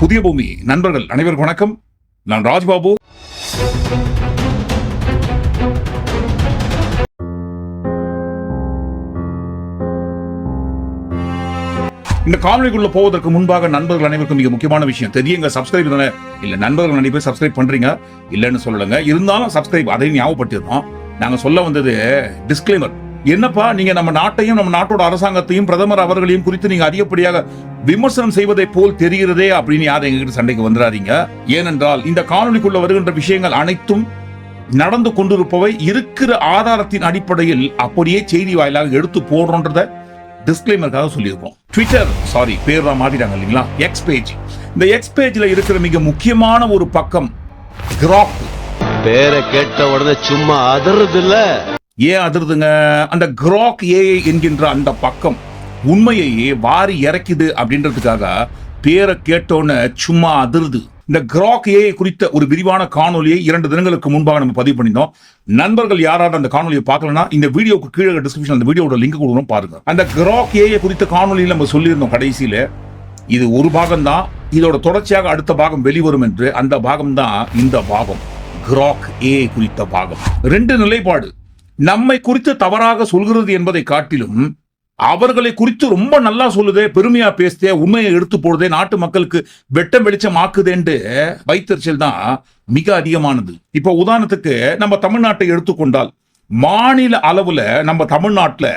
புதிய பூமி. நண்பர்கள் அனைவருக்கும் வணக்கம். நான் ராஜ்பாபு. இந்த காணொலிக்குள்ள போவதற்கு முன்பாக நண்பர்கள் அனைவருக்கும் மிக முக்கியமான விஷயம். தெரியுங்க சப்ஸ்கிரைப் தானே? இல்ல நண்பர்கள் நிறைய பேர் சப்ஸ்கிரைப் பண்றீங்க? இல்லைன்னு சொல்லுங்க இருந்தாலும் சப்ஸ்கிரைப் அதையும் ஞாபகப்படுத்திடுறோம் நாங்க சொல்ல வந்தது டிஸ்கிளைமர் என்னப்பா நீங்க நம்ம நாட்டையும் நம்ம நாட்டோட அரசாங்கத்தையும் பிரதமர் அவர்களையும் குறித்து நீங்க அதிகப்படியாக விமர்சனம் செய்வதை போல் தெரிகிறதே அப்படின்னு யாரும் எங்ககிட்ட சண்டைக்கு வந்துடாதீங்க. ஏனென்றால் இந்த காணொலிக்குள்ள வருகின்ற விஷயங்கள் அனைத்தும் நடந்து கொண்டிருப்பவை இருக்கிற ஆதாரத்தின் அடிப்படையில் அப்படியே செய்தி வாயிலாக எடுத்து போடுறோன்றத டிஸ்கிளைமருக்காக சொல்லியிருக்கோம். ட்விட்டர் சாரி பேர் தான் மாத்திட்டாங்க இல்லைங்களா? எக்ஸ் பேஜ் இந்த எக்ஸ் பேஜ்ல இருக்கிற மிக முக்கியமான ஒரு பக்கம் கிராப் பேரை கேட்ட உடனே சும்மா அதறது இல்லை ஏன் அதிர்துங்க? அந்த கிராக் ஏஐ என்கின்ற அந்த பக்கம் உண்மையையே வாரி இறக்குது அப்படின்றதுக்காக பேரை கேட்டோன்னு சும்மா அதிருது. இந்த கிராக் ஏஐ குறித்த ஒரு விரிவான காணொலியை இரண்டு தினங்களுக்கு முன்பாக நம்ம பதிவு பண்ணியிருந்தோம் நண்பர்கள் யாராவது அந்த காணொலியை பார்க்கலன்னா இந்த வீடியோக்கு கீழே டிஸ்கிரிப்ஷன் அந்த வீடியோட லிங்க் கொடுக்கணும் பாருங்க. அந்த கிராக் ஏஐ குறித்த காணொலியில் நம்ம சொல்லியிருந்தோம் கடைசியில் இது ஒரு பாகம் தான் இதோட தொடர்ச்சியாக அடுத்த பாகம் வெளிவரும் என்று அந்த பாகம் தான் இந்த பாகம். கிராக் ஏ குறித்த பாகம். ரெண்டு நிலைப்பாடு. நம்மை குறித்து தவறாக சொல்கிறது என்பதை காட்டிலும் அவர்களை குறித்து ரொம்ப நல்லா சொல்லுதே பெருமையா பேசுதே உண்மையை எடுத்து போடுதே நாட்டு மக்களுக்கு வெட்டம் வெளிச்சம் ஆக்குதேன்ட்டு வைத்தறிச்சல் தான் மிக அதிகமானது. இப்போ உதாரணத்துக்கு நம்ம தமிழ்நாட்டை எடுத்துக்கொண்டால் மாநில அளவுல நம்ம தமிழ்நாட்டில்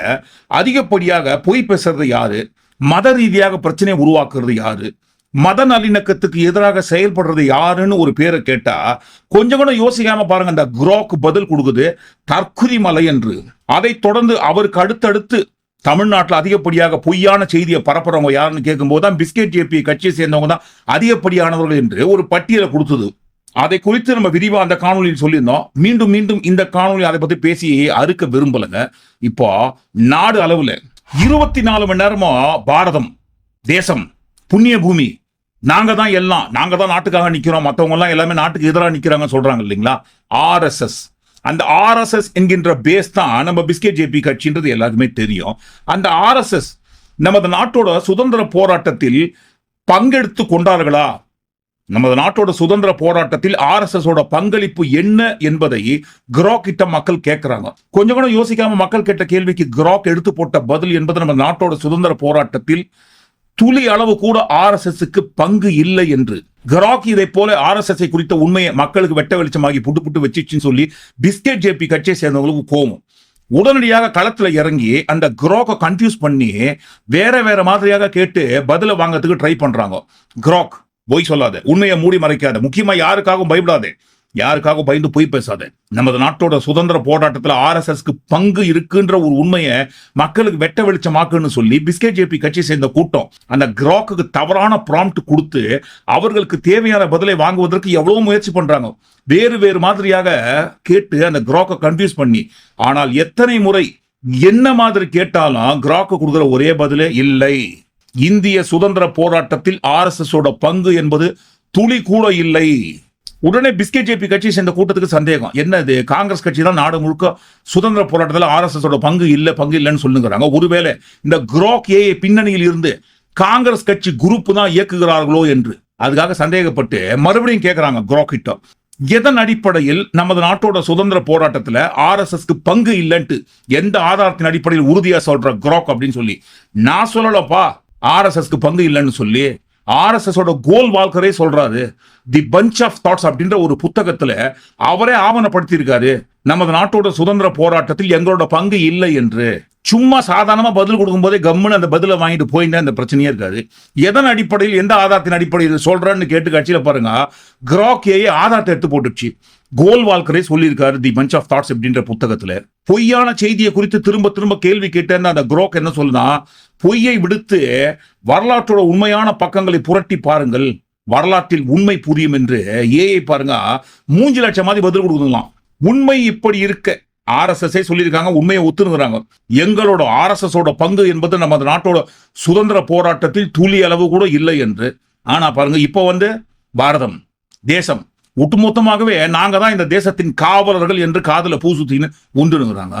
அதிகப்படியாக பொய் பேசுறது யாரு? மத ரீதியாக பிரச்சனை உருவாக்குறது யாரு? மத நல்லிணக்கத்துக்கு எதிராக செயல்படுறது யாருன்னு ஒரு பேரை கேட்டா கொஞ்சம் கூட யோசிக்காம பாருங்க அந்த குரோக் பதில் கொடுக்குது தற்குறி மலை என்று. அதை தொடர்ந்து அவருக்கு அடுத்தடுத்து தமிழ்நாட்டில் அதிகப்படியாக பொய்யான செய்தியை பரப்புறவங்க யாருன்னு கேட்கும்போது தான் பிஸ்கெட் ஜேபி கட்சியை சேர்ந்தவங்க தான் அதிகப்படியானவர்கள் என்று ஒரு பட்டியலை கொடுத்தது. அதை குறித்து நம்ம விரிவா அந்த காணொலியில் சொல்லியிருந்தோம். மீண்டும் மீண்டும் இந்த காணொலி அதை பத்தி பேசி அறுக்க விரும்பலங்க. இப்போ நாடு அளவுல இருபத்தி நாலு மணி நேரமும் பாரதம் தேசம் புண்ணிய பூமி நாங்க தான் எல்லாம் நாங்க தான் நாட்டுக்காக நிக்கிறோம். மற்றவங்க எல்லாம் எல்லாமே நாட்டுக்கு எதிராக நிக்கிறாங்க சொல்றாங்க இல்லைங்களா? ஆர்எஸ்எஸ். அந்த ஆர்எஸ்எஸ் என்கின்ற பேஸ் தான் நம்ம பிஸ்கே ஜேபி கட்சின்றது எல்லாருக்குமே தெரியும். அந்த ஆர்எஸ்எஸ் நமது நாட்டோட சுதந்திர போராட்டத்தில் பங்கெடுத்து கொண்டார்களா? நமது நாட்டோட சுதந்திர போராட்டத்தில் ஆர்எஸ்எஸ் ஓட பங்களிப்பு என்ன என்பதை கிராக் கிட்ட மக்கள் கேட்கிறாங்க கொஞ்சம் கூட யோசிக்காம மக்கள் கேட்ட கேள்விக்கு கிராக் எடுத்து போட்ட பதில் என்பது நம்ம நாட்டோட சுதந்திர போராட்டத்தில் துளி அளவு கூட ஆர்எஸ்எஸ்க்கு பங்கு இல்லை என்று. கராக் இதை போல ஆர்எஸ்எஸ் குறித்த உண்மையை மக்களுக்கு வெட்ட வெளிச்சமாகி புட்டு புட்டு வச்சிச்சுன்னு சொல்லி பிஸ்கெட் ஜேபி கட்சியை சேர்ந்தவங்களுக்கு கோவம் உடனடியாக களத்துல இறங்கி அந்த கிராக்கை கன்ஃபியூஸ் பண்ணி வேற வேற மாதிரியாக கேட்டு பதில வாங்கறதுக்கு ட்ரை பண்றாங்க. கிராக் போய் சொல்லாத. உண்மையை மூடி மறைக்காத. முக்கியமா யாருக்காகவும் பயப்படாதே. யாருக்காக பயந்து பொய் பேசாத. நமது நாட்டோட சுதந்திர போராட்டத்தில் ஆர்எஸ்எஸ்க்கு பங்கு இருக்குன்ற ஒரு உண்மையை மக்களுக்கு வெட்ட வெளிச்சமாக்குன்னு சொல்லி பிஸ்கெட் ஜேபி கட்சி சேர்ந்த கூட்டம் அந்த கிராக்குக்கு தவறான ப்ராம்ப்ட் கொடுத்து அவர்களுக்கு தேவையான பதிலை வாங்குவதற்கு எவ்வளவு முயற்சி பண்றாங்க. வேறு வேறு மாதிரியாக கேட்டு அந்த கிராக்கை கன்ஃபியூஸ் பண்ணி ஆனால் எத்தனை முறை என்ன மாதிரி கேட்டாலும் கிராக்கு கொடுக்குற ஒரே பதிலே இல்லை. இந்திய சுதந்திர போராட்டத்தில் ஆர்எஸ்எஸ் பங்கு என்பது துளி கூட இல்லை. உடனே பிஸ்கே ஜேபி கட்சி சேர்ந்த கூட்டத்துக்கு சந்தேகம். என்னது? காங்கிரஸ் கட்சி தான் நாடு முழுக்க சுதந்திர போராட்டத்தில் ஆர்எஸ்எஸோட பங்கு இல்லை பங்கு இல்லைன்னு சொல்லுங்கிறாங்க. ஒருவேளை இந்த குரோக் ஏ பின்னணியில் இருந்து காங்கிரஸ் கட்சி குரூப் தான் இயக்குகிறார்களோ என்று. அதுக்காக சந்தேகப்பட்டு மறுபடியும் கேட்கிறாங்க குரோக்கிட்ட எதன் அடிப்படையில் நமது நாட்டோட சுதந்திர போராட்டத்தில் ஆர்எஸ்எஸ்க்கு பங்கு இல்லைன்ட்டு எந்த ஆதாரத்தின் அடிப்படையில் உறுதியாக சொல்ற குரோக் அப்படின்னு சொல்லி? நான் சொல்லலப்பா. ஆர்எஸ்எஸ்க்கு பங்கு இல்லைன்னு சொல்லி. ஆர்எஸ்எஸோட கோல் வாழ்க்கரே சொல்றாரு தி பஞ்ச் ஆஃப் தாட்ஸ் அப்படின்ற ஒரு புத்தகத்துல அவரே ஆவணப்படுத்தியிருக்காரு நமது நாட்டோட சுதந்திர போராட்டத்தில் எங்களோட பங்கு இல்லை என்று. சும்மா சாதாரணமா பதில் கொடுக்கும்போதே கம்முன்னு அந்த பதிலை வாங்கிட்டு போயிட்டு அந்த பிரச்சனையே இருக்காது. எதன் அடிப்படையில் எந்த ஆதாரத்தின் அடிப்படையில் சொல்றேன்னு கேட்டு கட்சியில பாருங்க கிராக் ஆதாரத்தை எடுத்து போட்டுச்சு கோல் வால்கரே சொல்லியிருக்காரு தி பஞ்ச் ஆஃப் தாட்ஸ் அப்படின்ற புத்தகத்துல. பொய்யான செய்தியை குறித்து திரும்ப திரும்ப கேள்வி கேட்டேன்னு அந்த குரோக் என்ன சொல்லுனா பொய்யை விடுத்து வரலாற்றோட உண்மையான பக்கங்களை புரட்டி பாருங்கள். வரலாற்றில் உண்மை புரியும் என்று ஏஐ பாருங்க. மூஞ்சு லட்சம் மாதிரி பதில் கொடுக்கலாம் உண்மை இப்படி இருக்க. ஆர்எஸ்எஸ் சொல்லியிருக்காங்க உண்மையை ஒத்துணுங்கிறாங்க. எங்களோட ஆர்எஸ்எஸோட பங்கு என்பது நம்ம நாட்டோட சுதந்திர போராட்டத்தில் துளி அளவு கூட இல்லை என்று. ஆனா பாருங்க இப்போ வந்து பாரதம் தேசம் ஒட்டுமொத்தமாகவே நாங்க தான் இந்த தேசத்தின் காவலர்கள் என்று காதல பூசுத்தின்னு ஒன்றுனுங்கிறாங்க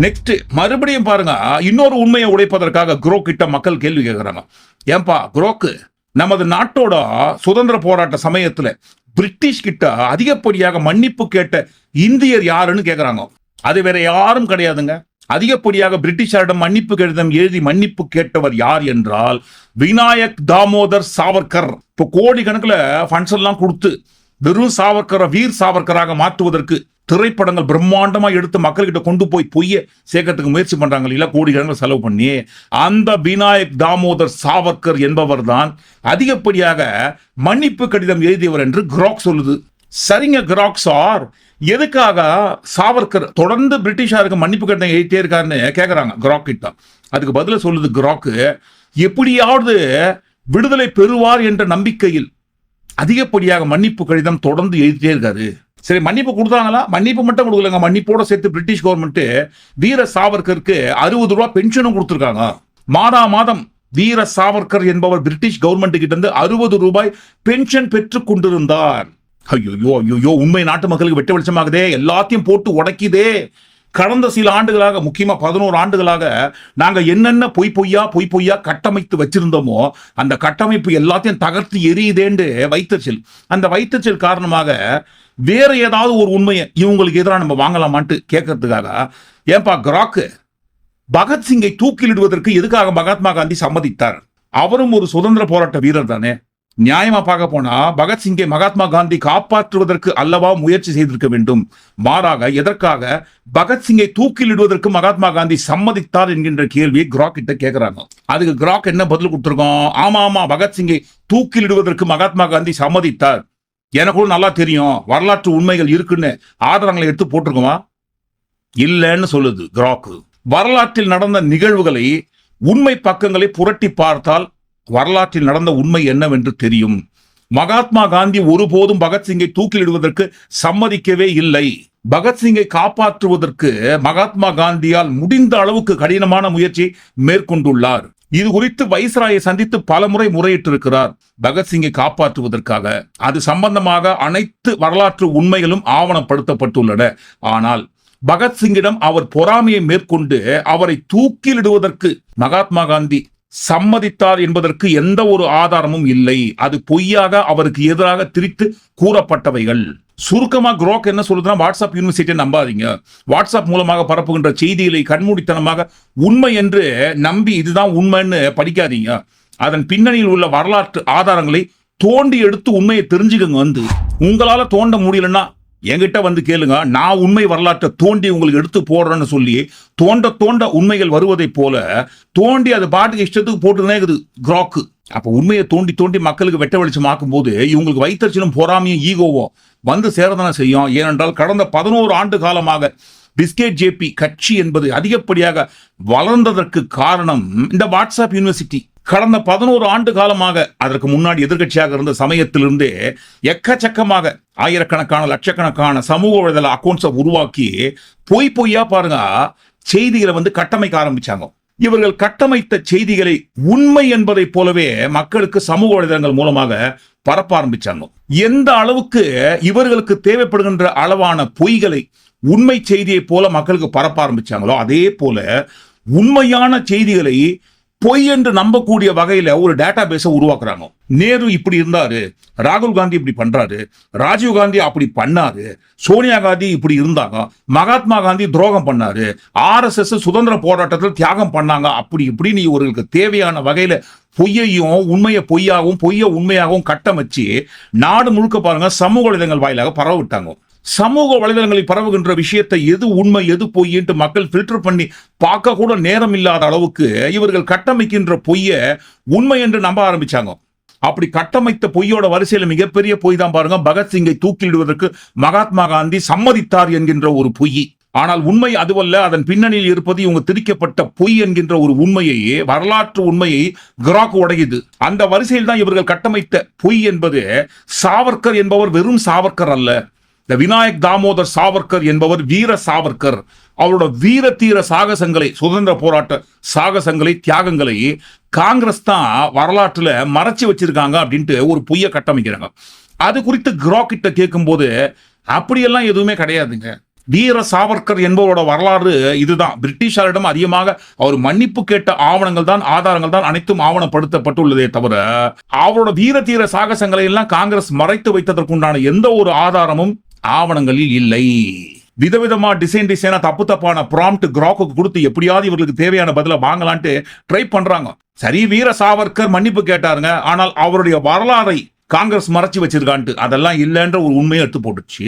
நெக்ஸ்ட் மறுபடியும் பாருங்க இன்னொரு உண்மையை உடைப்பதற்காக குரோ கிட்ட மக்கள் கேள்வி கேட்கறாங்க. ஏன்பா குரோக்கு நமது நாட்டோட சுதந்திர போராட்ட சமயத்துல பிரிட்டிஷ் கிட்ட அதிகப்படியாக மன்னிப்பு கேட்ட இந்தியர் யாருன்னு கேக்குறாங்க அது வேற யாரும் கிடையாதுங்க. அதிகப்படியாக பிரிட்டிஷாரிடம் மன்னிப்பு கடிதம் எழுதி மன்னிப்பு கேட்டவர் யார் என்றால் விநாயக் தாமோதர் சாவர்கர். இப்போ கோடி கணக்கில் ஃபண்ட்ஸ் எல்லாம் கொடுத்து வெறும் சாவர்கரை வீர் சாவர்கராக மாற்றுவதற்கு திரைப்படங்கள் பிரம்மாண்டமாக எடுத்து மக்கள்கிட்ட கொண்டு போய் பொய்ய சேர்க்கறதுக்கு முயற்சி பண்றாங்க இல்லையா கோடிக்கணக்கில் செலவு பண்ணி அந்த விநாயக் தாமோதர் சாவர்கர் என்பவர் தான் அதிகப்படியாக மன்னிப்பு கடிதம் எழுதியவர் என்று கிராக் சொல்லுது. சரிங்க கிராக் சார். எதுக்காக சாவர்கர் தொடர்ந்து பிரிட்டிஷாருக்கு மன்னிப்பு கடிதம் எழுதிட்டே இருக்காருன்னு கேட்குறாங்க கிராக் கிட்ட. அதுக்கு பதில சொல்லுது கிராக்கு எப்படியாவது விடுதலை பெறுவார் என்ற நம்பிக்கையில் அதிகப்படியாக மன்னிப்பு கடிதம் தொடர்ந்து எழுதிட்டே இருக்காரு. சரி மன்னிப்பு கொடுத்தாங்களா? மன்னிப்பு மட்டும் கொடுக்கலங்க. மன்னிப்போட சேர்த்து பிரிட்டிஷ் கவர்மெண்ட் வீர சாவர்கருக்கு அறுபது ரூபா பென்ஷனும் கொடுத்துருக்காங்க. மாதா மாதம் வீர சாவர்கர் என்பவர் பிரிட்டிஷ் கவர்மெண்ட் கிட்ட இருந்து அறுபது ரூபாய் பென்ஷன் பெற்றுக் கொண்டிருந்தார். ஐயோ ஐயோ உண்மை நாட்டு மக்களுக்கு வெட்ட வெளிச்சமாகுதே. எல்லாத்தையும் போட்டு உடைக்குதே. கடந்த சில ஆண்டுகளாக முக்கியமாக பதினோரு ஆண்டுகளாக நாங்கள் என்னென்ன பொய் பொய்யா பொய் பொய்யா கட்டமைத்து வச்சிருந்தோமோ அந்த கட்டமைப்பு எல்லாத்தையும் தகர்த்து எரியுதேண்டு வைத்தறிச்சல். அந்த வைத்தறிச்சல் காரணமாக வேற ஏதாவது ஒரு உண்மையை இவங்களுக்கு எதிராக நம்ம வாங்கலாமான்ட்டு கேட்கறதுக்காக ஏன்பா கிராக்கு பகத்சிங்கை தூக்கிலிடுவதற்கு எதுக்காக மகாத்மா காந்தி சம்மதித்தார்? அவரும் ஒரு சுதந்திர போராட்ட வீரர் தானே. நியாயமா பார்க்க போனா பகத்சிங்கை மகாத்மா காந்தி காப்பாற்றுவதற்கு அல்லவா முயற்சி செய்திருக்க வேண்டும்? மாறாக எதற்காக? பகத்சிங்கை தூக்கிலிடுவதற்கு மகாத்மா காந்தி சம்மதித்தார் என்கின்ற கேள்வியை கிராக் கிட்ட கேட்கிறாங்க அதுக்கு கிராக் என்ன பதில் கொடுத்துருக்கோம்? ஆமா ஆமா பகத்சிங்கை தூக்கிலிடுவதற்கு மகாத்மா காந்தி சம்மதித்தார். எனக்கும் நல்லா தெரியும். வரலாற்று உண்மைகள் இருக்குன்னு ஆதாரங்களை எடுத்து போட்டிருக்கோமா? இல்லைன்னு சொல்லுது கிராக்கு. வரலாற்றில் நடந்த நிகழ்வுகளை உண்மை பக்கங்களை புரட்டி பார்த்தால் வரலாற்றில் நடந்த உண்மை என்னவென்று தெரியும். மகாத்மா காந்தி ஒருபோதும் பகத்சிங்கை தூக்கிலிடுவதற்கு சம்மதிக்கவே இல்லை. பகத்சிங்கை காப்பாற்றுவதற்கு மகாத்மா காந்தியால் முடிந்த அளவுக்கு கடினமான முயற்சி மேற்கொண்டுள்ளார். இது குறித்து வைஸ்ராயை சந்தித்து பலமுறை முறையிட்டிருக்கிறார் பகத்சிங்கை காப்பாற்றுவதற்காக. அது சம்பந்தமாக அனைத்து வரலாற்று உண்மைகளும் ஆவணப்படுத்தப்பட்டுள்ளன. ஆனால் பகத்சிங்கிடம் அவர் பொறாமையை மேற்கொண்டு அவரை தூக்கிலிடுவதற்கு மகாத்மா காந்தி சம்மதித்தார் என்பதற்கு எந்த ஒரு ஆதாரமும் இல்லை. அது பொய்யாக அவருக்கு எதிராக திரித்து கூறப்பட்டவைகள். சுருக்கமா குரோக் என்ன சொல்றதுன்னா வாட்ஸ்அப் யூனிவர்சிட்டியை நம்பாதீங்க. வாட்ஸ்அப் மூலமாக பரப்புகின்ற செய்திகளை கண்மூடித்தனமாக உண்மை என்று நம்பி இதுதான் உண்மைன்னு படிக்காதீங்க. அதன் பின்னணியில் உள்ள வரலாற்று ஆதாரங்களை தோண்டி எடுத்து உண்மையை தெரிஞ்சுக்கங்க வந்து. உங்களால தோண்ட முடியலன்னா என்கிட்ட வந்து கேளுங்க நான் உண்மை வரலாற்றை தோண்டி உங்களுக்கு எடுத்து போடுறேன்னு சொல்லி தோண்ட தோண்ட உண்மைகள் வருவதைப் போல தோண்டி அது பாட்டுக்கு இஷ்டத்துக்கு போட்டுனே இருக்குது கிராக்கு அப்போ உண்மையை தோண்டி தோண்டி மக்களுக்கு வெட்ட வெளிச்சம் ஆக்கும்போது இவங்களுக்கு வைத்தறிச்சலும் பொறாமையும் ஈகோவோ வந்து சேரதான செய்யும். ஏனென்றால் கடந்த பதினோரு ஆண்டு காலமாக பிஸ்கேட் ஜேபி கட்சி என்பது அதிகப்படியாக வளர்ந்ததற்கு காரணம் இந்த வாட்ஸ்அப் யூனிவர்சிட்டி. கடந்த பதினோரு ஆண்டு காலமாக அதற்கு முன்னாடி எதிர்க்கட்சியாக இருந்த சமயத்திலிருந்தே எக்கச்சக்கமாக ஆயிரக்கணக்கான லட்சக்கணக்கான சமூக வலைதள அக்கௌண்ட்ஸை உருவாக்கி பொய் பொய்யா பாருங்க செய்திகளை வந்து கட்டமைக்க ஆரம்பிச்சாங்க. இவர்கள் கட்டமைத்த செய்திகளை உண்மை என்பதைப் போலவே மக்களுக்கு சமூக வலைதளங்கள் மூலமாக பரப்ப ஆரம்பிச்சாங்க. எந்த அளவுக்கு இவர்களுக்கு தேவைப்படுகின்ற அளவான பொய்களை உண்மை செய்தியை போல மக்களுக்கு பரப்ப ஆரம்பிச்சாங்களோ அதே போல உண்மையான செய்திகளை பொய் என்று நம்பக்கூடிய வகையில ஒரு டேட்டா பேஸை உருவாக்குறாங்க. நேரு இப்படி இருந்தாரு ராகுல் காந்தி இப்படி பண்றாரு ராஜீவ் காந்தி அப்படி பண்ணாரு சோனியா காந்தி இப்படி இருந்தாங்க மகாத்மா காந்தி துரோகம் பண்ணாரு ஆர்எஸ்எஸ் சுதந்திர போராட்டத்தில் தியாகம் பண்ணாங்க அப்படி இப்படின்னு இவர்களுக்கு தேவையான வகையில பொய்யையும் உண்மையை பொய்யாகவும் பொய்ய உண்மையாகவும் கட்டமைச்சு நாடு முழுக்க பாருங்க சமூக வலைதளங்கள் வாயிலாக பரவ விட்டாங்க. சமூக வலைதளங்களில் பரவுகின்ற விஷயத்தை எது உண்மை எது பொய்ன்ட்டு மக்கள் ஃபில்டர் பண்ணி பார்க்க கூட நேரம் இல்லாத அளவுக்கு இவர்கள் கட்டமைக்கின்ற பொய்யை உண்மை என்று நம்ப ஆரம்பிச்சாங்க. அப்படி கட்டமைத்த பொய்யோட வரிசையில் மிகப்பெரிய பொய் தான் பாருங்க. பகத்சிங்கை தூக்கிலிடுவதற்கு மகாத்மா காந்தி சம்மதித்தார் என்கின்ற ஒரு பொய். ஆனால் உண்மை அதுவல்ல அதன் பின்னணியில் இருப்பது இவங்க திரிக்கப்பட்ட பொய் என்கின்ற ஒரு உண்மையை வரலாற்று உண்மையை கிராக் உடையுது. அந்த வரிசையில் தான் இவர்கள் கட்டமைத்த பொய் என்பது சாவர்கர் என்பவர் வெறும் சாவர்கர் அல்ல. இந்த விநாயக் தாமோதர் சாவர்கர் என்பவர் வீர சாவர்கர் அவரோட வீர தீர சாகசங்களை சுதந்திர போராட்ட சாகசங்களை தியாகங்களை காங்கிரஸ் தான் வரலாற்றுல மறைச்சு வச்சிருக்காங்க அப்படின்ட்டு ஒரு பொய்யை கட்டமைக்கிறாங்க. அது குறித்து கிராக்கிட்ட கேட்கும்போது அப்படியெல்லாம் எதுவுமே கிடையாதுங்க. வீர சாவர்கர் என்பவரோட வரலாறு இதுதான். பிரிட்டிஷாரிடம் அதிகமாக அவர் மன்னிப்பு கேட்ட ஆவணங்கள் தான் ஆதாரங்கள் தான் அனைத்தும் ஆவணப்படுத்தப்பட்டுள்ளதே தவிர அவரோட வீர தீர சாகசங்களை எல்லாம் காங்கிரஸ் மறைத்து வைத்ததற்குண்டான எந்த ஒரு ஆதாரமும் ஆவணங்களில் இல்லை. விதவிதமா டிசைன் டிசைனா தப்பு தப்பான ப்ராம்ப்ட் கிராக்குக்கு கொடுத்து எப்படியாவது இவர்களுக்கு தேவையான பதில வாங்கலான்ட்டு ட்ரை பண்றாங்க. சரி வீர சாவர்கர் மன்னிப்பு கேட்டாருங்க. ஆனால் அவருடைய வரலாறை காங்கிரஸ் மறைச்சு வச்சிருக்கான்ட்டு. அதெல்லாம் இல்லைன்ற ஒரு உண்மையை எடுத்து போட்டுச்சு.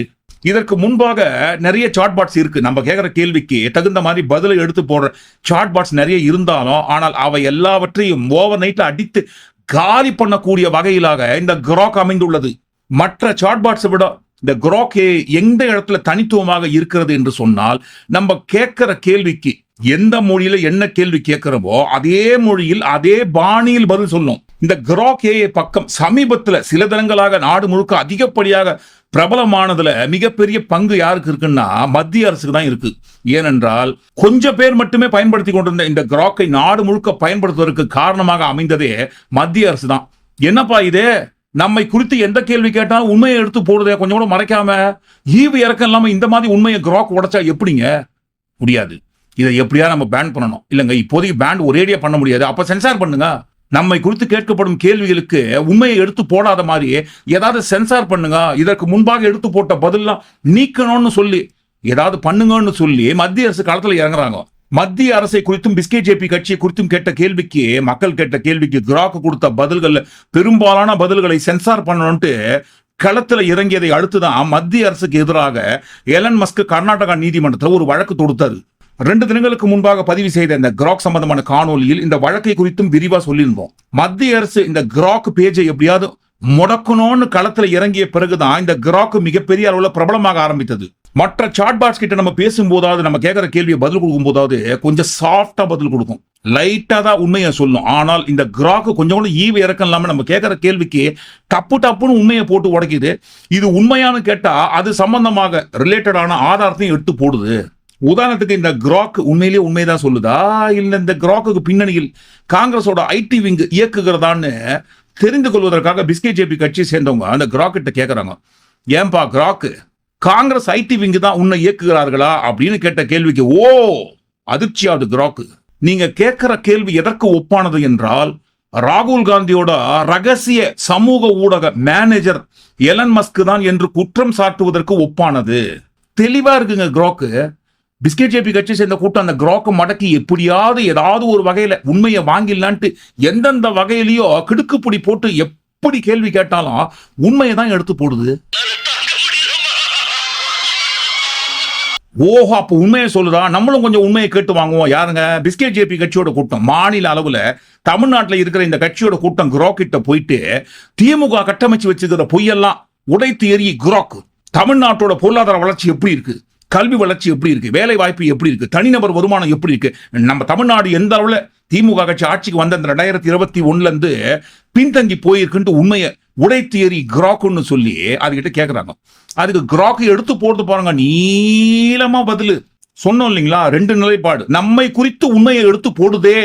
இதற்கு முன்பாக நிறைய சாட் பாட்ஸ் இருக்கு. நம்ம கேட்குற கேள்விக்கு தகுந்த மாதிரி பதிலை எடுத்து போடுற சாட் பாட்ஸ் நிறைய இருந்தாலும் ஆனால் அவை எல்லாவற்றையும் ஓவர் நைட்ல அடித்து காலி பண்ணக்கூடிய வகையிலாக இந்த கிராக் அமைந்துள்ளது. மற்ற சாட் பாட்ஸை விட இந்த கிராக் எந்த இடத்துல தனித்துவமாக இருக்கிறது என்று சொன்னால் நம்ம கேட்கிற கேள்விக்கு எந்த மொழியில என்ன கேள்வி கேட்கிறோமோ அதே மொழியில் அதே பாணியில் பதில் சொல்லும். இந்த கிராக் ஏ பக்கம் சமீபத்துல சில தினங்களாக நாடு முழுக்க அதிகப்படியாக பிரபலமானதுல மிகப்பெரிய பங்கு யாருக்கு இருக்குன்னா மத்திய அரசுக்கு தான் இருக்கு. ஏனென்றால் கொஞ்சம் பேர் மட்டுமே பயன்படுத்தி கொண்டிருந்த இந்த கிராக்கை நாடு முழுக்க பயன்படுத்துவதற்கு காரணமாக அமைந்ததே மத்திய அரசு தான். என்னப்பா இதே? நம்மை குறித்து எந்த கேள்வி கேட்டாலும் உண்மையை எடுத்து போடுதே. கொஞ்சம் கூட மறைக்காம ஈவு இறக்கம் இல்லாமல் இந்த மாதிரி உண்மையை கிராக் உடைச்சா எப்படிங்க? முடியாது. இதை எப்படியா நம்ம பேன் பண்ணணும். இல்லைங்க இப்போதைக்கு பேன் ஒரேடியா பண்ண முடியாது. அப்போ சென்சார் பண்ணுங்க. நம்மை குறித்து கேட்கப்படும் கேள்விகளுக்கு உண்மையை எடுத்து போடாத மாதிரி ஏதாவது சென்சார் பண்ணுங்க. இதற்கு முன்பாக எடுத்து போட்ட பதிலாம் நீக்கணும்னு சொல்லி ஏதாவது பண்ணுங்கன்னு சொல்லி மத்திய அரசு களத்தில் இறங்குறாங்க. மத்திய அரசை குறித்தும் பிஸ்கே ஜேபி கட்சியை குறித்தும் கேட்ட கேள்விக்கு மக்கள் கேட்ட கேள்விக்கு கிராக்கு கொடுத்த பதில்கள் பெரும்பாலான பதில்களை சென்சார் பண்ணணும்ட்டு களத்தில் இறங்கியதை அடுத்துதான் மத்திய அரசுக்கு எதிராக எலன் மஸ்க் கர்நாடகா நீதிமன்றத்தில் ஒரு வழக்கு தொடுத்தாரு. ரெண்டு தினங்களுக்கு முன்பாக பதிவு செய்த இந்த கிராக் சம்பந்தமான காணொலியில் இந்த வழக்கை குறித்தும் விரிவா சொல்லியிருந்தோம். மத்திய அரசு இந்த கிராக் பேஜை எப்படியாவது முடக்கணும்னு களத்தில் இறங்கிய பிறகுதான் இந்த கிராக் மிகப்பெரிய அளவில் பிரபலமாக ஆரம்பித்தது. மற்ற சாட் பாட்ஸ் கிட்ட நம்ம பேசும்போதாவது நம்ம கேட்குற கேள்வியை பதில் கொடுக்கும் போதாவது கொஞ்சம் சாஃப்டாக பதில் கொடுக்கும். லைட்டாக தான் உண்மையை சொல்லும். ஆனால் இந்த கிராக்கு கொஞ்சம் கூட ஈவு இறக்கம் இல்லாமல் நம்ம கேட்குற கேள்விக்கு டப்பு டப்புன்னு உண்மையை போட்டு உடைக்குது. இது உண்மையானு கேட்டால் அது சம்பந்தமாக ரிலேட்டடான ஆதாரத்தையும் எடுத்து போடுது. உதாரணத்துக்கு இந்த கிராக் உண்மையிலேயே உண்மைதான் சொல்லுதா? இல்லை இந்த கிராக்குக்கு பின்னணியில் காங்கிரஸோட ஐடி விங் இயக்குகிறதான்னு தெரிந்து கொள்வதற்காக பிஸ்கே ஜேபி கட்சியை சேர்ந்தவங்க அந்த கிராக்கிட்ட கேட்குறாங்க ஏன்பா கிராக்கு காங்கிரஸ் ஐடி விங்கு தான் உன்னை இயக்குகிறார்களா அப்படின்னு கேட்ட கேள்விக்கு ஓ அதிர்ச்சியாவது கிராக்கு. நீங்க கேட்கிற கேள்வி எதற்கு ஒப்பானது என்றால் ராகுல் காந்தியோட ரகசிய சமூக ஊடக மேனேஜர் எலன் மஸ்க் தான் என்று குற்றம் சாட்டுவதற்கு ஒப்பானது. தெளிவா இருக்குங்க கிராக்கு. பிஸ்கெட் ஜேபி கட்சி சேர்ந்த கூட்டம் அந்த கிராக்கு மடக்கி எப்படியாவது ஏதாவது ஒரு வகையில உண்மையை வாங்கிடலான்ட்டு எந்தெந்த வகையிலயோ கிடுக்குப்பிடி போட்டு எப்படி கேள்வி கேட்டாலும் உண்மையை தான் எடுத்து போடுது. ஓஹோ அப்போ உண்மையை சொல்லுதா நம்மளும் கொஞ்சம் உண்மையை கேட்டு வாங்குவோம். யாருங்க? பிஸ்கெட் ஜேபி கட்சியோட கூட்டம். மாநில அளவில் தமிழ்நாட்டில் இருக்கிற இந்த கட்சியோட கூட்டம் குரோக்கிட்ட போயிட்டு திமுக கட்டமைச்சு வச்சுக்கிற பொய்யெல்லாம் உடைத்து எரிய குரோக் தமிழ்நாட்டோட பொருளாதார வளர்ச்சி எப்படி இருக்கு? கல்வி வளர்ச்சி எப்படி இருக்கு? வேலை வாய்ப்பு எப்படி இருக்கு? தனிநபர் வருமானம் எப்படி இருக்கு? நம்ம தமிழ்நாடு எந்த அளவில் திமுக கட்சி ஆட்சிக்கு வந்த இந்த ரெண்டாயிரத்தி இருபத்தி ஒண்ணுல இருந்து பின்தங்கி போயிருக்குன்ட்டு உண்மையை உடை தியரி கிராக்குன்னு சொல்லி அதுகிட்ட கேட்குறாங்க அதுக்கு கிராக்கு எடுத்து போட்டு பாருங்க நீளமா பதில். சொன்னோம் இல்லைங்களா? ரெண்டு நிலைப்பாடு. நம்மை குறித்து உண்மையை எடுத்து போடுதே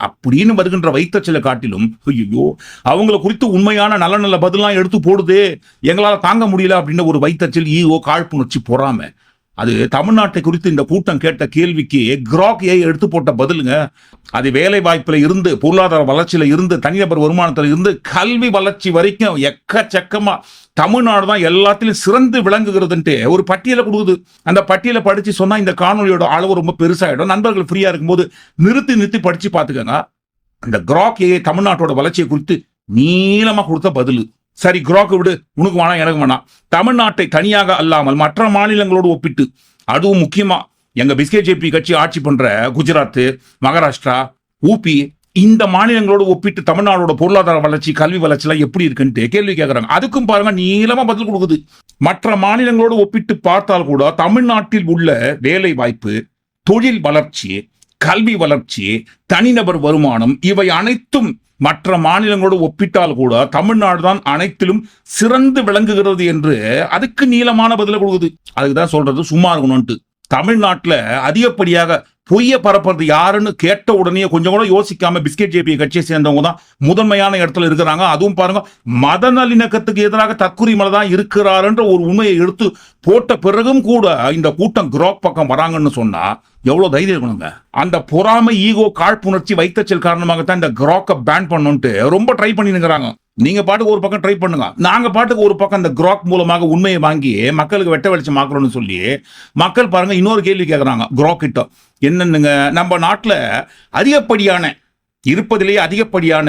அப்படின்னு வருகின்ற வைத்தச்சலை காட்டிலும் ஐயோ அவங்கள குறித்து உண்மையான நல்ல நல்ல பதிலாம் எடுத்து போடுதே எங்களால் தாங்க முடியல அப்படின்ற ஒரு வைத்தச்சல் ஈகோ காழ்ப்புணர்ச்சி பொறாம அது தமிழ்நாட்டை குறித்து இந்த கூட்டம் கேட்ட கேள்விக்கு கிராக் ஏ எடுத்து போட்ட பதிலுங்க. அது வேலை வாய்ப்பில் இருந்து பொருளாதார வளர்ச்சியில் இருந்து தனிநபர் வருமானத்தில் இருந்து கல்வி வளர்ச்சி வரைக்கும் எக்கச்சக்கமாக தமிழ்நாடு தான் எல்லாத்திலும் சிறந்து விளங்குகிறதுன்ட்டு ஒரு பட்டியலை கொடுக்குது. அந்த பட்டியலை படித்து சொன்னால் இந்த காணொலியோட அளவு ரொம்ப பெருசாயிடும். நண்பர்கள் ஃப்ரீயாக இருக்கும்போது நிறுத்தி நிறுத்தி படித்து பார்த்துக்கோங்க. அந்த கிராக் ஏ தமிழ்நாட்டோட வளர்ச்சியை குறித்து நீளமாக கொடுத்த பதில். சரி குரோக்கு விடு. உனக்கு வேணாம் எனக்கு வேணாம். தமிழ்நாட்டை தனியாக அல்லாமல் மற்ற மாநிலங்களோடு ஒப்பிட்டு அதுவும் முக்கியமா எங்க பிஸ்கேஜேபி ஜேபி கட்சி ஆட்சி பண்ற குஜராத் மகாராஷ்டிரா ஊபி இந்த மாநிலங்களோடு ஒப்பிட்டு தமிழ்நாடோட பொருளாதார வளர்ச்சி கல்வி வளர்ச்சிலாம் எப்படி இருக்குன்ட்டு கேள்வி கேட்குறாங்க அதுக்கும் பாருங்க நீளமா பதில் கொடுக்குது. மற்ற மாநிலங்களோடு ஒப்பிட்டு பார்த்தால் கூட தமிழ்நாட்டில் உள்ள வேலை வாய்ப்பு தொழில் வளர்ச்சி கல்வி வளர்ச்சி தனிநபர் வருமானம் இவை அனைத்தும் மற்ற மாநிலங்களோடு ஒப்பிட்டால் கூட தமிழ்நாடு தான் அனைத்திலும் சிறந்து விளங்குகிறது என்று அதுக்கு நீளமான பதிலை கொடுக்குது. அதுக்கு தான் சொல்றது சும்மா இருக்கணும்ட்டு தமிழ்நாட்டில் அதிகப்படியாக பொய்ய பரப்புறது யாருன்னு கேட்ட உடனே கொஞ்சம் கூட யோசிக்காம பிஸ்கெட் ஜேபி கட்சியை சேர்ந்தவங்க தான் முதன்மையான இடத்துல இருக்கிறாங்க. அதுவும் பாருங்க மத நல்லிணக்கத்துக்கு எதிராக தற்குறிமலை தான் இருக்கிறாருன்ற ஒரு உண்மையை எடுத்து போட்ட பிறகும் கூட இந்த கூட்டம் குரோக் பக்கம் வராங்கன்னு சொன்னா எவ்வளவு தைரியம் இருக்கணுங்க? அந்த பொறாமை ஈகோ காழ்ப்புணர்ச்சி வைத்தச்சல் காரணமாகத்தான் இந்த கிராக்கை பேன் பண்ணுன்ட்டு ரொம்ப ட்ரை பண்ணினுங்கிறாங்க நீங்க பாட்டுக்கு ஒரு பக்கம் ட்ரை பண்ணுங்க. நாங்க பாட்டுக்கு ஒரு பக்கம் இந்த கிராக் மூலமாக உண்மையை வாங்கி மக்களுக்கு வெட்ட வெளிச்சம் ஆக்கணும்னு சொல்லி மக்கள் பாருங்க இன்னொரு கேள்வி கேட்கறாங்க கிராக் கிட்ட என்னென்னுங்க நம்ம நாட்டில் அதிகப்படியான இருப்பதிலேயே அதிகப்படியான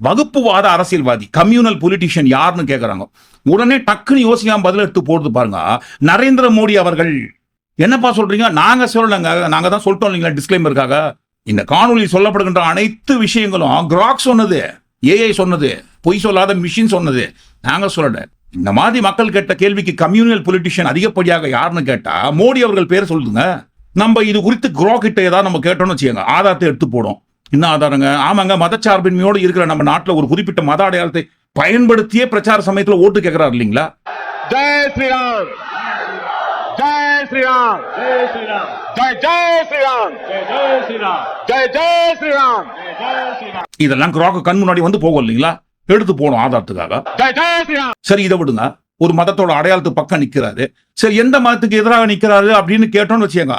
வகுப்புவாத அரசியல்வாதி கம்யூனல் பொலிட்டிஷியன் யாருன்னு கேட்குறாங்க உடனே டக்குன்னு யோசிக்காம பதில் எடுத்து போடுறது பாருங்க. நரேந்திர மோடி அவர்கள் என்னப்பா சொல்றீங்க? நாங்க சொல்லலைங்க. நாங்க தான் சொல்லிட்டோம் இல்லைங்களா டிஸ்கிளைமருக்காக இந்த காணொலியில் சொல்லப்படுகின்ற அனைத்து விஷயங்களும் கிராக் சொன்னது ஏஐ சொன்னது பொய் சொல்லாத மிஷின் சொன்னது நாங்க சொல்லல. இந்த மாதிரி மக்கள் கேட்ட கேள்விக்கு கம்யூனல் பொலிட்டிஷியன் அதிகப்படியாக யாருன்னு கேட்டா மோடி அவர்கள் பேர் சொல்லுங்க நம்ம இது குறித்து குரோ கிட்ட ஏதாவது நம்ம கேட்டோம்னு வச்சுக்கோங்க. ஆதாரத்தை எடுத்து போடும் என்ன ஆதாரங்க? ஆமாங்க மதச்சார்பின்மையோடு இருக்கிற நம்ம நாட்டில் ஒரு குறிப்பிட்ட மத அடையாளத்தை பயன்படுத்தியே பிரச்சார சமயத்தில் ஓட்டு கேட்கிறார் இல்லைங்களா? ஜெய் ஸ்ரீராம். ஜெய் ஸ்ரீராம். ஜெய் ஸ்ரீராம். ஸ்ரீராம். ஜெய் ஸ்ரீராம். ஜெய் ஜெய் ஸ்ரீராம். இதெல்லாம் கிராக்கு கண் முன்னாடி வந்து போகும் இல்லைங்களா? எடுத்து போகணும் ஆதாரத்துக்காக. சரி இதை விடுங்க. ஒரு மதத்தோட அடையாளத்துக்கு பக்கம் நிற்கிறாரு சரி எந்த மதத்துக்கு எதிராக நிற்கிறாரு அப்படின்னு கேட்டோம்னு வச்சுக்கோங்க.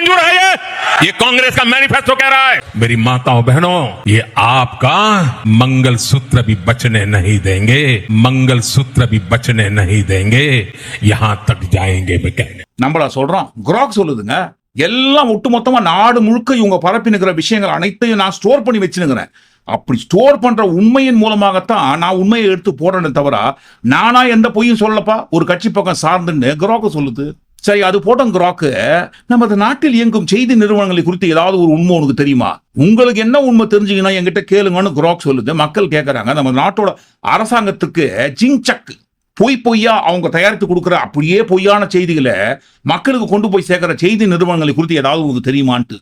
मंजूर है ये ये कांग्रेस का मैनिफेस्टो कह रहा है मेरी माताओं बहनों ये आपका मंगल सूत्र भी बचने नहीं देंगे मंगल सूत्र भी बचने नहीं देंगे यहां तक जाएंगे मैं कहने நம்மளா சொல்றோம் கிராக் சொல்லுதுங்க எல்லாம் ஒட்டுமொத்தமா நாடு முழுக்க இவங்க பரப்பி நிற்கிற விஷயங்கள் அனைத்தையும் நான் ஸ்டோர் பண்ணி வச்சுனுங்கிறேன் அப்படி ஸ்டோர் பண்ற உண்மையின் மூலமாகத்தான் நான் உண்மையை எடுத்து போடுறேனே தவிர நானா எந்த பொய்யும் சொல்லப்பா ஒரு கட்சி பக்கம் சார்ந்துன்னு கிராக்கு சொல்லுது சரி அது போட்டோம் கிராக்கு. நமது நாட்டில் இயங்கும் செய்தி நிறுவனங்களை குறித்து ஏதாவது ஒரு உண்மை உனக்கு தெரியுமா? உங்களுக்கு என்ன உண்மை தெரிஞ்சுக்கணும் என்கிட்ட கேளுங்கன்னு கிராக் சொல்லுது. மக்கள் கேட்கறாங்க நம்ம நாட்டோட அரசாங்கத்துக்கு ஜிங்சக் பொய் பொய்யா அவங்க தயாரித்து கொடுக்குற அப்படியே பொய்யான செய்திகளை மக்களுக்கு கொண்டு போய் சேர்க்கிற செய்தி நிறுவனங்களை குறித்து ஏதாவது உங்களுக்கு தெரியுமான்ட்டு.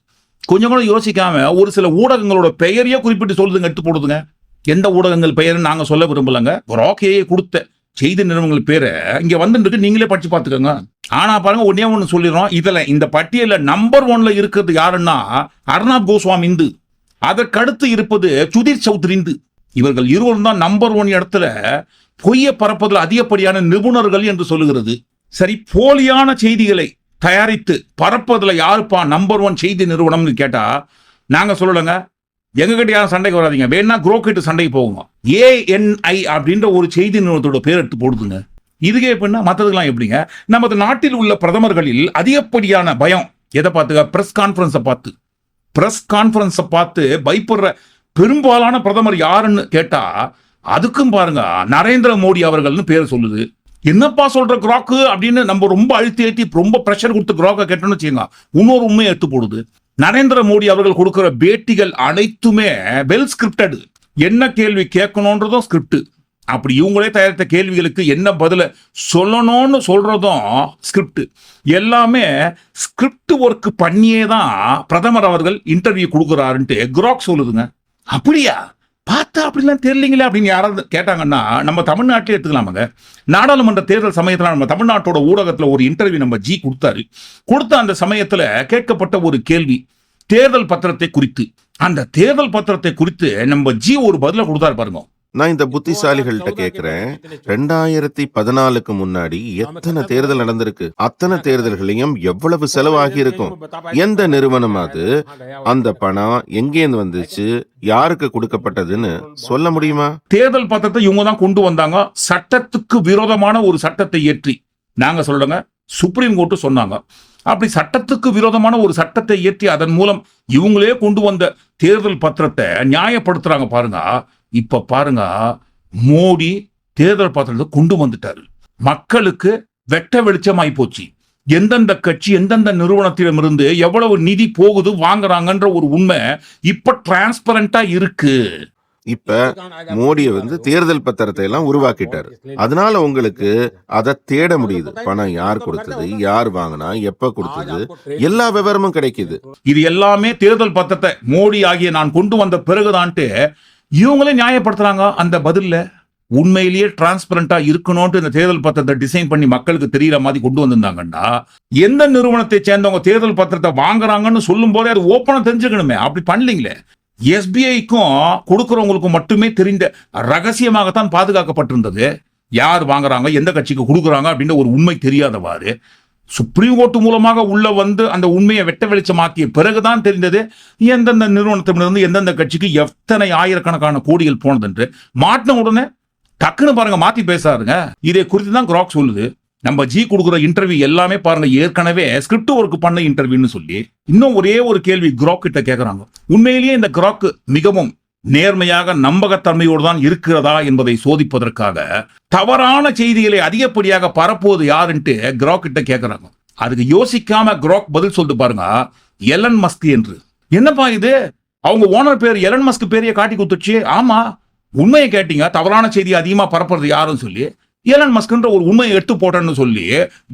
கொஞ்சம் கூட யோசிக்காம ஒரு சில ஊடகங்களோட பெயரையே குறிப்பிட்டு சொல்லுதுங்க எடுத்து போடுதுங்க. எந்த ஊடகங்கள் பெயர்னு நாங்கள் சொல்ல விரும்பலங்க. ராக்கேயே கொடுத்த செய்தி நிறுவனங்கள் பேரை இங்கே வந்துட்டு நீங்களே படிச்சு பார்த்துக்கோங்க. ஆனா பாருங்க ஒன்னே ஒன்று சொல்லிடுறோம். இதில் இந்த பட்டியலில் நம்பர் ஒன்ல இருக்கிறது யாருன்னா அர்ணாப் கோஸ்வாமி இந்து. அதற்கடுத்து இருப்பது சுதீர் சௌத்ரி இந்து. இவர்கள் இருவரும் தான் நம்பர் ஒன் இடத்துல பொய்யை பரப்பதில் அதிகப்படியான நிபுணர்கள் என்று சொல்லுகிறது. சரி போலியான செய்திகளை தயாரித்து பரப்பதில் யாருப்பா நம்பர் ஒன் செய்தி நிறுவனம்னு கேட்டால் நாங்கள் சொல்லலைங்க. எங்ககிட்ட யாரும் சண்டைக்கு வராதீங்க. வேணா குரோக்கிட்டு சண்டைக்கு போகுங்க ஏஎன்ஐ அப்படின்ற ஒரு செய்தி நிறுவனத்தோட பேர் எடுத்து போடுதுங்க. இதுக்கே எப்படின்னா மற்றதுக்கெல்லாம் எப்படிங்க? நமது நாட்டில் உள்ள பிரதமர்களில் அதிகப்படியான பயம். எதை பார்த்துக்க? ப்ரெஸ் கான்ஃபரன்ஸை பார்த்து. ப்ரெஸ் கான்ஃபரன்ஸை பார்த்து பயப்படுற பெரும்பாலான பிரதமர் யாருன்னு கேட்டா அதுக்கும் பாருங்க நரேந்திர மோடி அவர்கள்னு பேர் சொல்லுது. என்னப்பா சொல்ற கிராக்கு அப்படின்னு நம்ம ரொம்ப அழுத்தி ஏற்றி ரொம்ப ப்ரெஷர் கொடுத்து கிராக்கை கேட்டோம்னு வச்சுக்கோங்க. இன்னொரு உண்மையை எடுத்து போடுது. நரேந்திர மோடி அவர்கள் கொடுக்குற பேட்டிகள் அனைத்துமே வெல் ஸ்கிரிப்டடு என்ன கேள்வி கேட்கணுன்றதும் ஸ்கிரிப்ட் அப்படி இவங்களே தயாரித்த கேள்விகளுக்கு என்ன பதில? சொல்லணும்னு சொல்கிறதும் ஸ்கிரிப்ட் எல்லாமே ஸ்கிரிப்ட் ஒர்க் பண்ணியே தான் பிரதமர் அவர்கள் இன்டர்வியூ கொடுக்குறாருன்ட்டு எக்ராக் சொல்லுதுங்க. அப்படியா? பார்த்தா அப்படிலாம் தெரியலீங்களே அப்படின்னு யாராவது கேட்டாங்கன்னா நம்ம தமிழ்நாட்டிலே எடுத்துக்கலாமாங்க. நாடாளுமன்ற தேர்தல் சமயத்தில் நம்ம தமிழ்நாட்டோட ஊடகத்தில் ஒரு இன்டர்வியூ நம்ம ஜி கொடுத்தாரு. கொடுத்த அந்த சமயத்தில் கேட்கப்பட்ட ஒரு கேள்வி. தேர்தல் பத்திரத்தை குறித்து. அந்த தேர்தல் பத்திரத்தை குறித்து நம்ம ஜி ஒரு பதிலை கொடுத்தாரு பாருங்க. நான் இந்த புத்திசாலிகள்கிட்ட கேக்குறேன் ரெண்டாயிரத்தி பதினாலுக்கு முன்னாடி எத்தனை தேர்தல் நடந்திருக்கு? அத்தனை தேர்தல்களையும் எவ்வளவு செலவாகி இருக்கும் எந்த நிறுவனம் அது? அந்த பணம் எங்கேருந்து வந்துச்சு? யாருக்கு கொடுக்கப்பட்டதுன்னு சொல்ல முடியுமா? தேர்தல் பத்திரத்தை இவங்க தான் கொண்டு வந்தாங்க. சட்டத்துக்கு விரோதமான ஒரு சட்டத்தை ஏற்றி நாங்க சொல்றோங்க சுப்ரீம் கோர்ட்டு சொன்னாங்க. அப்படி சட்டத்துக்கு விரோதமான ஒரு சட்டத்தை இயற்றி அதன் மூலம் இவங்களே கொண்டு வந்த தேர்தல் பத்திரத்தை நியாயப்படுத்துறாங்க பாருங்க. இப்ப பாருங்க மோடி தேர்தல் பத்திரத்தை கொண்டு வந்துட்டாரு. மக்களுக்கு வெட்ட வெளிச்சமாய் போச்சு. எந்தெந்த கட்சி எந்தெந்த நிறுவனத்திடமிருந்து எவ்வளவு நிதி போகுது வாங்குறாங்கன்ற ஒரு உண்மை இப்ப டிரான்ஸ்பரண்டா இருக்கு. இப்ப மோடியை வந்து தேர்தல் பத்திரத்தை எல்லாம் உருவாக்கிட்டாரு. அதனால உங்களுக்கு அதை தேட முடியுது. பணம் யார் கொடுத்தது யார் வாங்கினா எப்ப கொடுத்தது எல்லா விவரமும் கிடைக்குது. இது எல்லாமே தேர்தல் பத்திரத்தை மோடி ஆகிய நான் கொண்டு வந்த பிறகுதான்ட்டு இவங்களே நியாயப்படுத்துறாங்க. அந்த பதில்ல உண்மையிலேயே டிரான்ஸ்பரண்டா இருக்கணும்ட்டு இந்த தேர்தல் பத்திரத்தை டிசைன் பண்ணி மக்களுக்கு தெரியற மாதிரி கொண்டு வந்திருந்தாங்கன்னா எந்த நிறுவனத்தை சேர்ந்தவங்க தேர்தல் பத்திரத்தை வாங்குறாங்கன்னு சொல்லும் போதே அது ஓப்பனா தெரிஞ்சுக்கணுமே. அப்படி பண்ணலீங்களே. எஸ்பிஐக்கும் கொடுக்குறவங்களுக்கும் மட்டுமே தெரிந்த ரகசியமாகத்தான் பாதுகாக்கப்பட்டிருந்தது. யார் வாங்குறாங்க எந்த கட்சிக்கு கொடுக்குறாங்க அப்படின்ற ஒரு உண்மை தெரியாதவாறு சுப்ரீம் கோர்ட் மூலமாக உள்ள வந்து அந்த உண்மையை வெட்ட வெளிச்சமாக்கிய பிறகுதான் தெரிந்தது எந்தெந்த நிறுவனத்திலிருந்து எந்தெந்த கட்சிக்கு எத்தனை ஆயிரக்கணக்கான கோடிகள் போனது என்று. மாட்டின உடனே டக்குன்னு பாருங்க மாத்தி பேசாருங்க. இதை குறித்து தான் கிராக் சொல்லுது. நம்ம ஜி கொடுக்குற இன்டர்வியூ எல்லாமே பாருங்க ஏற்கனவே ஸ்கிரிப்ட் ஒர்க் பண்ண இன்டர்வியூன்னு சொல்லி இன்னும் ஒரே ஒரு கேள்வி கிராக் கிட்ட கேட்கறாங்க உண்மையிலேயே இந்த கிராக் மிகவும் நேர்மையாக நம்பகத்தன்மையோடு தான் இருக்கிறதா என்பதை சோதிப்பதற்காக தவறான செய்திகளை அதிகப்படியாக பரப்புவது யாருன்ட்டு கிராக் கிட்ட கேக்குறாங்க. அதுக்கு யோசிக்காம கிராக் பதில் சொல்லிட்டு பாருங்க. எலன் மஸ்க் என்று. என்னப்பா இது? அவங்க ஓனர் பேர் எலன் மஸ்க் பேரையே காட்டி கொடுத்துச்சு ஆமா. உண்மையை கேட்டீங்க. தவறான செய்தி அதிகமா பரப்புறது யாருன்னு சொல்லி. எலன் மஸ்க்ன்ற ஒரு உண்மையை எடுத்து போட்டேன்னு சொல்லி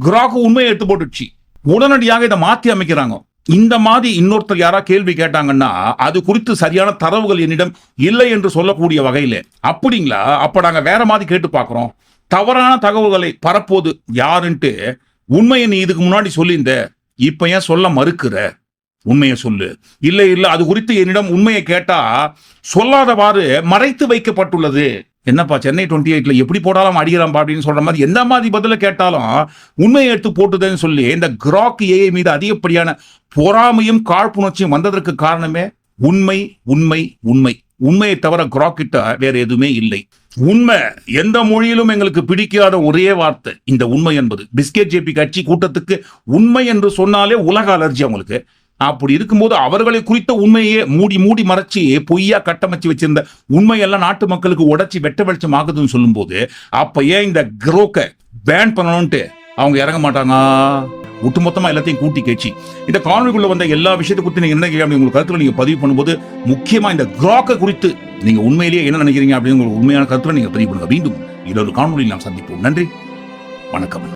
கிராக் உண்மையை எடுத்து போட்டுச்சு. உடனடியாக இதை மாத்தி அமைக்கிறாங்க. இந்த மாதிரி இன்னொருத்தர் யாரா கேள்வி கேட்டாங்கன்னா அது குறித்து சரியான தரவுகள் என்னிடம் இல்லை என்று சொல்லக்கூடிய வகையில். அப்படிங்களா? அப்ப நாங்க வேற மாதிரி கேட்டு பார்க்குறோம். தவறான தகவல்களை பரப்போது யாருன்ட்டு உண்மையை நீ இதுக்கு முன்னாடி சொல்லியிருந்த இப்ப ஏன் சொல்ல மறுக்கிற? உண்மையை சொல்லு. இல்லை இல்லை அது குறித்து என்னிடம் உண்மையை கேட்டா சொல்லாதவாறு மறைத்து வைக்கப்பட்டுள்ளது. என்னப்பா சென்னை டுவெண்ட்டி எயிட்ல எப்படி போட்டாலும் அடிக்கிறான்பா அப்படின்னு சொல்ற மாதிரி எந்த மாதிரி பதில கேட்டாலும் உண்மையை எடுத்து போட்டுதேன்னு சொல்லி இந்த கிராக் ஏஐ மீது அதிகப்படியான பொறாமையும் காழ்ப்புணர்ச்சியும் வந்ததற்கு காரணமே உண்மை உண்மை உண்மை. உண்மையை தவிர கிராக்கிட்ட வேற எதுவுமே இல்லை. உண்மை எந்த மொழியிலும் எங்களுக்கு பிடிக்காத ஒரே வார்த்தை. இந்த உண்மை என்பது. பிஸ்கெட் ஜேபி கட்சி கூட்டத்துக்கு உண்மை என்று சொன்னாலே உலக அலர்ஜி அவங்களுக்கு. அப்படி இருக்கும்போது அவர்களை குறித்த உண்மையே மூடி மூடி மறைச்சி பொய்யா கட்டமைச்சு வச்சிருந்த உண்மையெல்லாம் நாட்டு மக்களுக்கு உடைச்சி வெட்ட வெளிச்சம் ஆகுதுன்னு சொல்லும்போது அப்ப ஏன் இந்த குரோக்கை பேன் பண்ணணும்ட்டு அவங்க இறங்க மாட்டாங்க? ஒட்டுமொத்தமா எல்லாத்தையும் கூட்டி கேட்சி இந்த காணொலிக்குள்ள வந்த எல்லா விஷயத்தை குறித்து நீங்க என்ன கேட்க உங்களுக்கு கருத்துல நீங்க பதிவு பண்ணும்போது முக்கியமா இந்த குரோக்கை குறித்து நீங்க உண்மையிலேயே என்ன நினைக்கிறீங்க? அப்படின்னு உங்களுக்கு உண்மையான கருத்துல நீங்க பதிவு பண்ணுங்க. மீண்டும் இன்னொரு காணொலியில் நாம் சந்திப்போம். நன்றி. வணக்கம்.